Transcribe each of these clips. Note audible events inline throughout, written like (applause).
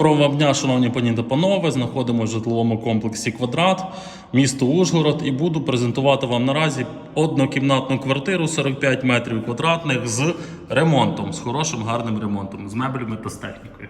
Доброго дня, шановні пані та панове. Знаходимося в житловому комплексі Квадрат, місто Ужгород, і буду презентувати вам наразі однокімнатну квартиру 45 метрів квадратних з ремонтом, з хорошим гарним ремонтом, з меблями та з технікою.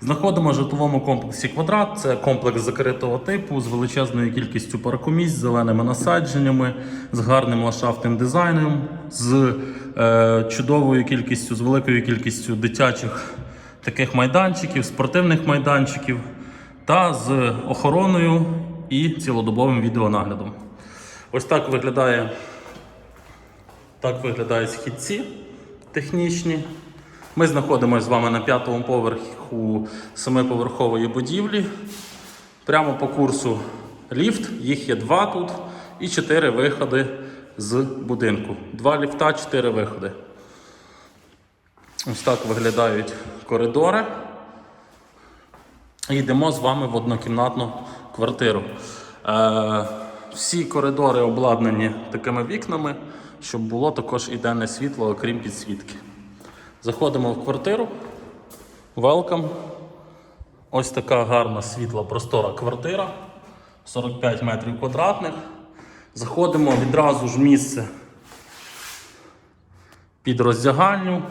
Знаходимося в житловому комплексі Квадрат. Це комплекс закритого типу з величезною кількістю паркомісць, зеленими насадженнями, з гарним ландшафтним дизайном, з е, чудовою кількістю, з великою кількістю дитячих таких майданчиків, спортивних майданчиків та з охороною і цілодобовим відеонаглядом. Ось так виглядає, так виглядають східці технічні. Ми знаходимося з вами на п'ятому поверху семиповерхової будівлі. Прямо по курсу ліфт, їх є два тут і чотири виходи з будинку. Два ліфта, чотири виходи. Ось так виглядають коридори. І йдемо з вами в однокімнатну квартиру. Е, всі коридори обладнані такими вікнами, щоб було також і денне світло, окрім підсвітки. Заходимо в квартиру. Welcome. Ось така гарна світла простора квартира. 45 метрів квадратних. Заходимо відразу ж місце під роздягальню.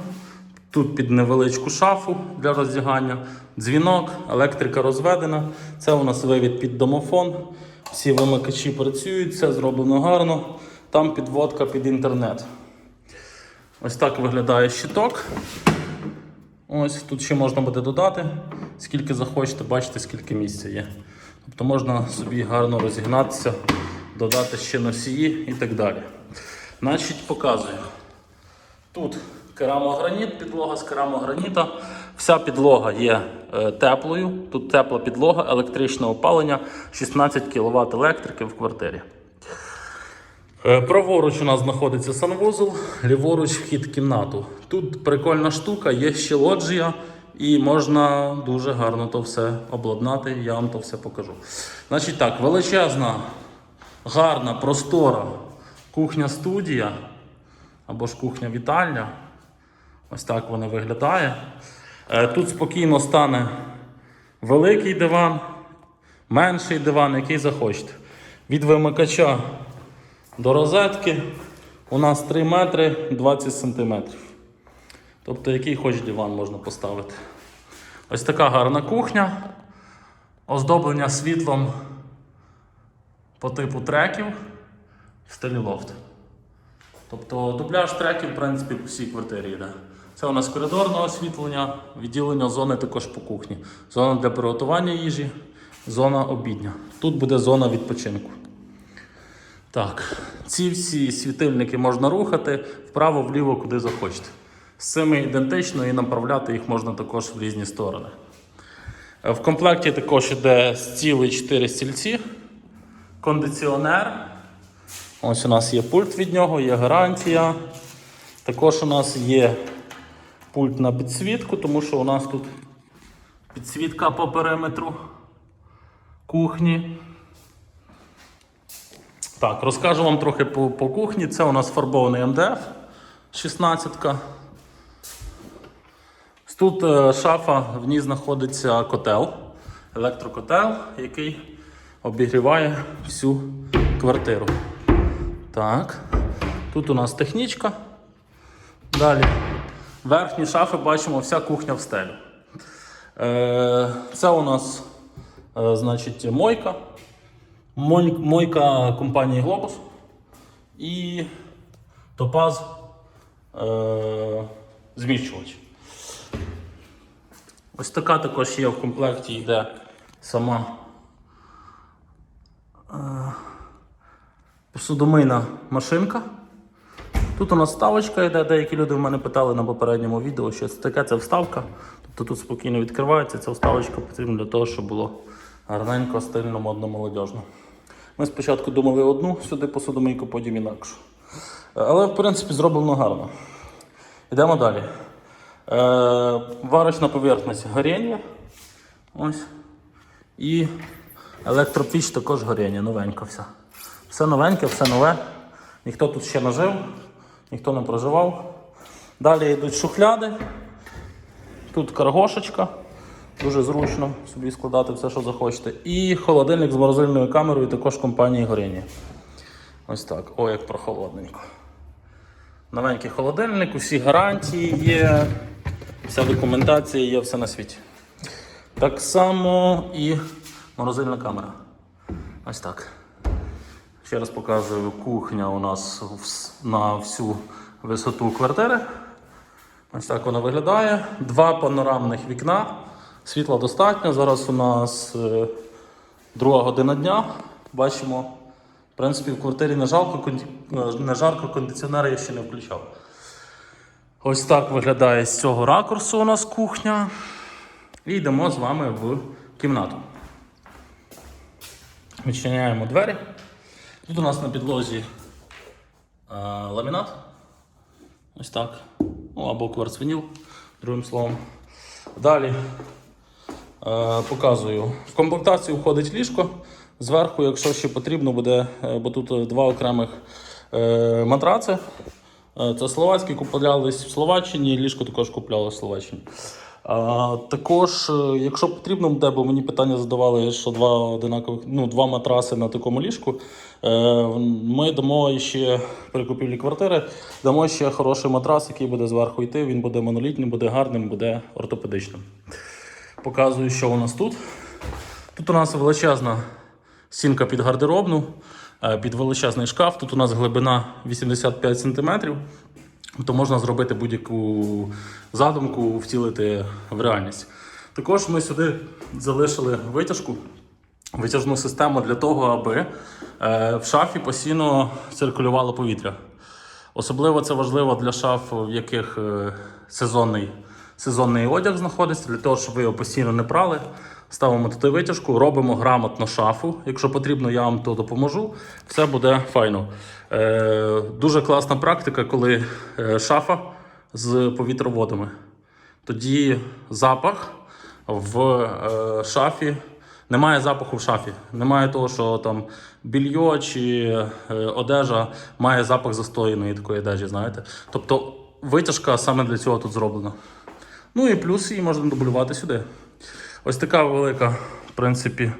Тут під невеличку шафу для роздягання, дзвінок, електрика розведена. Це у нас вивід під домофон. Всі вимикачі працюють, все зроблено гарно. Там підводка під інтернет. Ось так виглядає щиток. Ось тут ще можна буде додати, скільки захочете, бачите, скільки місця є. Тобто можна собі гарно розігнатися, додати ще носії і так далі. Значить, показую. Тут керамограніт, підлога з керамограніта. Вся підлога є е, теплою. Тут тепла підлога, електричне опалення, 16 кВт електрики в квартирі. Е, Праворуч у нас знаходиться санвузол, ліворуч вхід в кімнату. Тут прикольна штука, є ще лоджія, і можна дуже гарно то все обладнати. Я вам то все покажу. Значить так, величезна, гарна, простора кухня-студія або ж кухня-вітальня. Ось так вона виглядає. Е, Тут спокійно стане великий диван, менший диван, який захочете. Від вимикача до розетки у нас 3 метри 20 сантиметрів. Тобто, який хоч диван можна поставити. Ось така гарна кухня. Оздоблення світлом по типу треків в стилі лофт. Тобто дубляж треків, в принципі, по всій квартирі йде. Це у нас коридорне освітлення, відділення зони також по кухні. Зона для приготування їжі, зона обідня. Тут буде зона відпочинку. Так, ці всі світильники можна рухати вправо-вліво, куди захочете. З цими ідентично і направляти їх можна також в різні сторони. Е, В комплекті також йде стіл і 4 стільці, кондиціонер. Ось у нас є пульт від нього, є гарантія. Також у нас є пульт на підсвітку, тому що у нас тут підсвітка по периметру кухні. Так, розкажу вам трохи по, по кухні. Це у нас фарбований МДФ 16. Тут е, шафа, в ній знаходиться котел, електрокотел, який обігріває всю квартиру. Так, тут у нас технічка. Далі. Верхні шафи бачимо, вся кухня в стелю. Е, це у нас, е, значить, мойка. Мойка компанії Globus і топаз е, зміщувач. Ось така також є в комплекті йде сама посудомийна машинка. Тут у нас вставочка йде, деякі люди в мене питали на попередньому відео, що це таке, це вставка. Тобто тут спокійно відкривається, ця вставочка потрібна для того, щоб було гарненько, стильно, модно, молодіжно. Ми спочатку думали одну сюди посудомийку, потім інакшу. Але в принципі зроблено гарно. Йдемо далі. Е, варочна поверхність горіння. Ось. І електропіч також горіння, новенька вся. Все новеньке, все нове. Ніхто тут ще не жив, ніхто не проживав. Далі йдуть шухляди. Тут каргошечка. Дуже зручно собі складати все, що захочете. І холодильник з морозильною камерою також компанії Горіння. Ось так. О, як прохолодненько. Новенький холодильник, усі гарантії є, вся документація є, все на світі. Так само і морозильна камера. Ось так. Ще раз показую, кухня у нас на всю висоту квартири. Ось так вона виглядає. Два панорамних вікна. Світла достатньо. Зараз у нас е, друга година дня. Бачимо, в принципі, в квартирі не конді- е, не жарко кондиціонер я ще не включав. Ось так виглядає з цього ракурсу у нас кухня. І йдемо з вами в кімнату. Відчиняємо двері. Тут у нас на підлозі е, ламінат. Ось так. Ну, або кварцвініл, другим словом. Далі е, показую. В комплектацію входить ліжко. Зверху, якщо ще потрібно, буде, е, бо тут е, два окремих е, матраци. Е, Це словацькі куплялись в Словаччині, ліжко також куплялось в Словаччині. Також, е, якщо потрібно буде, бо мені питання задавали, що два одинакових, ну, два матраси на такому ліжку. Е, ми дамо ще при купівлі квартири, дамо ще хороший матрас, який буде зверху йти. Він буде монолітним, буде гарним, буде ортопедичним. Показую, що у нас тут. Тут у нас величезна стінка під гардеробну, е, під величезний шкаф. Тут у нас глибина 85 см. То можна зробити будь-яку задумку, втілити в реальність. Також ми сюди залишили витяжку, витяжну систему для того, аби е, в шафі постійно циркулювало повітря. Особливо це важливо для шаф, в яких е, сезонний, сезонний одяг знаходиться, для того, щоб ви його постійно не прали. Ставимо туди витяжку, робимо грамотно шафу. Якщо потрібно, я вам то допоможу. Все буде файно. Е, дуже класна практика, коли е, шафа з повітроводами. Тоді запах в е, шафі. Немає запаху в шафі. Немає того, що там більйо чи е, одежа має запах застояної такої одежі, знаєте. Тобто витяжка саме для цього тут зроблена. Ну і плюс її можна дублювати сюди. Ось така велика, в принципі,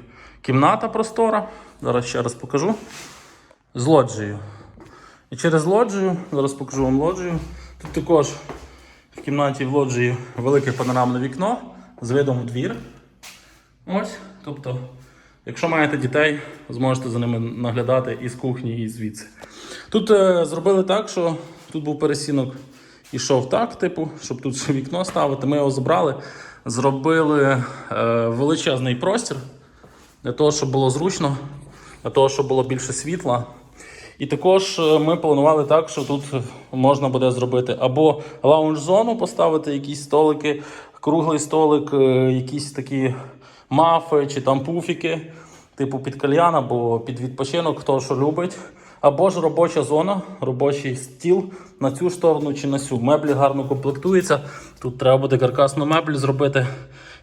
кімната простора. Зараз ще раз покажу. З лоджією. І через лоджію, зараз покажу вам лоджію. Тут також в кімнаті в лоджії велике панорамне вікно з видом в двір. Ось, тобто, якщо маєте дітей, зможете за ними наглядати і з кухні, і звідси. Тут е, зробили так, що тут був пересінок, ішов так, типу, щоб тут вікно ставити. Ми його забрали, зробили е, величезний простір для того, щоб було зручно, для того, щоб було більше світла. І також е, ми планували так, що тут можна буде зробити або лаунж-зону, поставити якісь столики, круглий столик, е, якісь такі мафи чи там пуфіки, типу під кальян або під відпочинок, хто що любить. Або ж робоча зона, робочий стіл на цю сторону чи на цю. Меблі гарно комплектуються. Тут треба буде каркасну меблі зробити,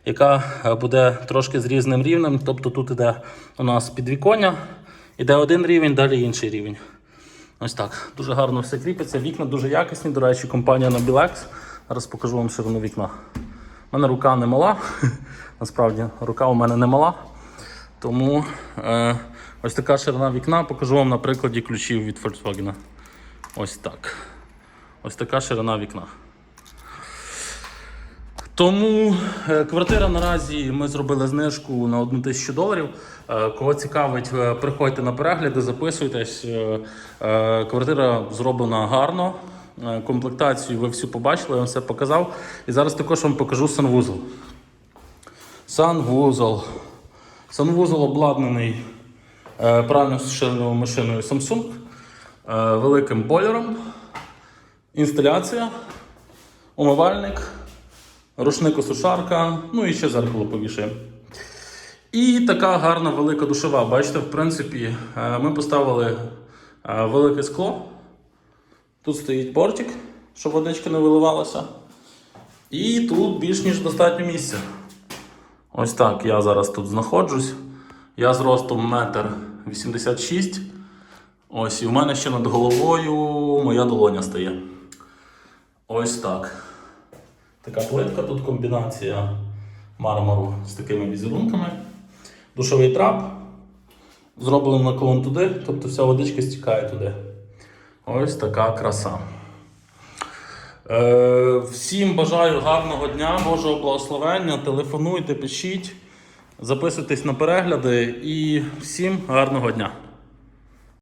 яка е, буде трошки з різним рівнем. Тобто тут іде у нас підвіконня, іде один рівень, далі інший рівень. Ось так. Дуже гарно все кріпиться. Вікна дуже якісні. До речі, компанія Nobilex. Зараз покажу вам ширину вікна. У мене рука не мала. (laughs) Насправді, рука у мене не мала. Тому е, ось така ширина вікна. Покажу вам на прикладі ключів від Volkswagen. Ось так. Ось така ширина вікна. Тому е, квартира наразі ми зробили знижку на 1 тисячу доларів. Е, Кого цікавить, е, приходьте на перегляди, записуйтесь. Квартира зроблена гарно. Комплектацію ви всю побачили, я вам все показав. І зараз також вам покажу санвузол. Санвузол. Санвузол обладнаний е, пральною сушильною машиною Samsung, е, великим бойлером, інсталяція, умивальник, рушник-осушарка, ну і ще зеркало повішаємо. І така гарна велика душова. Бачите, в принципі, е, ми поставили велике скло. Тут стоїть бортик, щоб водичка не виливалася. І тут більш ніж достатньо місця. Ось так я зараз тут знаходжусь. Я з ростом 1,86 м. Ось, і в мене ще над головою моя долоня стає. Ось так. Така плитка, тут комбінація мармуру з такими візерунками. Душовий трап. Зроблено наклон туди, тобто вся водичка стікає туди. Ось така краса. Е, всім бажаю гарного дня, Божого благословення. Телефонуйте, пишіть, записуйтесь на перегляди і всім гарного дня.